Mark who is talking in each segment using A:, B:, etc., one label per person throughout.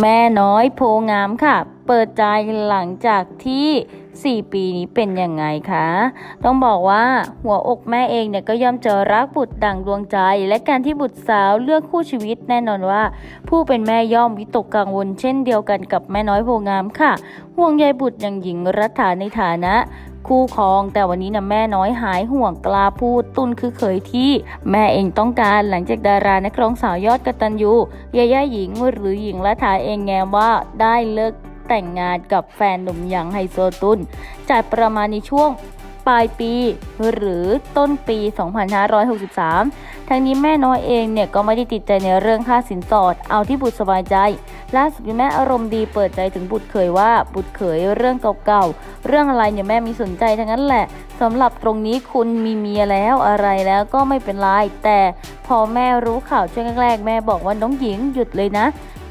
A: แม่น้อยโพงามค่ะ เปิดใจหลังจากที่ 4 ปีนี้เป็นยังไงคะ ต้องบอกว่าหัวอกแม่เองเนี่ยก็ย่อมจะรักบุตรดั่งดวงใจ และการที่บุตรสาวเลือกคู่ชีวิตแน่นอนว่า ผู้เป็นแม่ย่อมวิตกกังวลเช่นเดียวกันกับแม่น้อยโพงามค่ะ ห่วงใยบุตรอย่างหญิงรัฐาในฐานะ คู่ครอง แต่วันนี้นะแม่น้อยหายห่วงกล้าพูดตุนคือเขยที่ แม่เองต้องการหลังจากดารานักร้องสาวยอดกตัญญูยาย่าหญิงหรือหญิงรัฐาเองแง้มว่าได้เลิกแต่งงานกับแฟนหนุ่มอย่างไฮโซตุนจัดประมาณในช่วงปลายปีหรือต้นปี 2563 ทั้งนี้แม่น้อยเองเนี่ยก็ไม่ได้ติดใจในเรื่องค่าสินสอด เอาที่บุตรสบายใจ ล่าสุดคุณแม่อารมณ์ดีเปิดใจถึงบุตรเขยว่าบุตรเขยเรื่องเก่าๆ เรื่องอะไรเนี่ยแม่มีสนใจทั้งนั้นแหละสำหรับตรงนี้คุณมีเมียแล้วอะไรแล้วก็ไม่เป็นไรแต่พอแม่รู้ข่าวช่วงแรกๆแม่บอกว่าน้องหญิงหยุดเลยนะ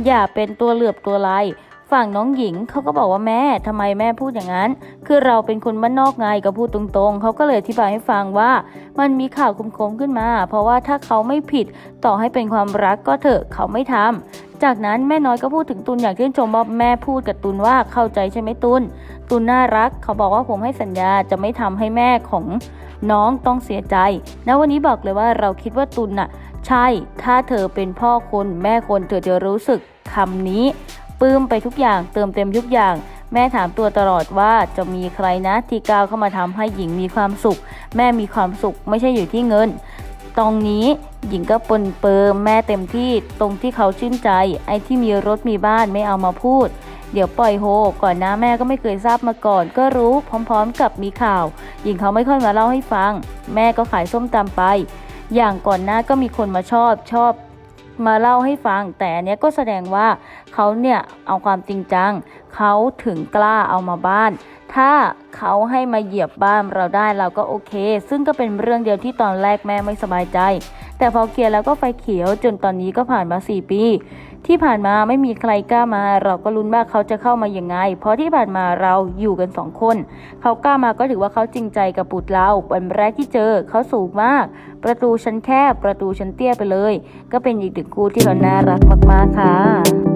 A: อย่าเป็นตัวเหลือบตัวลายฝั่งน้องหญิงเขาก็บอกว่าแม่ทำไมแม่พูดอย่างนั้น คือเราเป็นคนบ้านนอกไงก็พูดตรงๆ เขาก็เลยอธิบายให้ฟังว่า มันมีข่าวคุมๆขึ้นมา เพราะว่าถ้าเขาไม่ผิดต่อให้เป็นความรักก็เถอะเขาไม่ทำ จากนั้นแม่น้อยก็พูดถึงตุนอย่างที่นชมว่าแม่พูดกับตุนว่าเข้าใจใช่ไหมตุนตุนน่ารัก เขาบอกว่าผมให้สัญญาจะไม่ทำให้แม่ของน้องต้องเสียใจณวันนี้บอกเลยว่าเราคิดว่าตุนน่ะ ใช่ ถ้าเธอเป็นพ่อคนแม่คนเธอจะรู้สึกคำนี้ปลื้มไปทุกอย่างเติมเต็มทุกอย่างแม่ถามตัวตลอดว่าจะมีใครนะที่ก้าวเข้ามาทำให้หญิงมีความสุข แม่มีความสุขไม่ใช่อยู่ที่เงิน ตรงนี้หญิงก็ปนเปิมแม่เต็มที่ตรงที่เขาชื่นใจ ไอ้ที่มีรถมีบ้านไม่เอามาพูด เดี๋ยวปล่อยโฮ ก่อนหน้าแม่ก็ไม่เคยทราบมาก่อน ก็รู้พร้อมๆกับมีข่าว หญิงเขาไม่ค่อยมาเล่าให้ฟัง แม่ก็ขายส้มตำไป อย่างก่อนหน้าก็มีคนมาชอบชอบ มาเล่าให้ฟัง แต่อันเนี้ยก็แสดงว่าเขาเนี่ยเอาความจริงจังเขาถึงกล้าเอามาบ้าน ถ้าเขาให้มาเหยียบบ้านเราได้เราก็โอเค ซึ่งก็เป็นเรื่องเดียวที่ตอนแรกแม่ไม่สบายใจ แต่พอเคลียร์แล้วก็ไฟเขียวจนตอนนี้ก็ผ่านมา 4 ปี ที่ผ่านมาไม่มีใครกล้ามา เราก็ลุ้นว่าเขาจะเข้ามาอย่างไง เพราะที่ผ่านมาเราอยู่กันสองคน เขากล้ามาก็ถือว่าเขาจริงใจกับบุตรเราวันแรกที่เจอเขาสูงมาก ประตูชั้นแคบประตูชั้นเตี้ยไปเลย ก็เป็นอีกหนึ่งคู่ที่เขาน่ารักมากๆค่ะ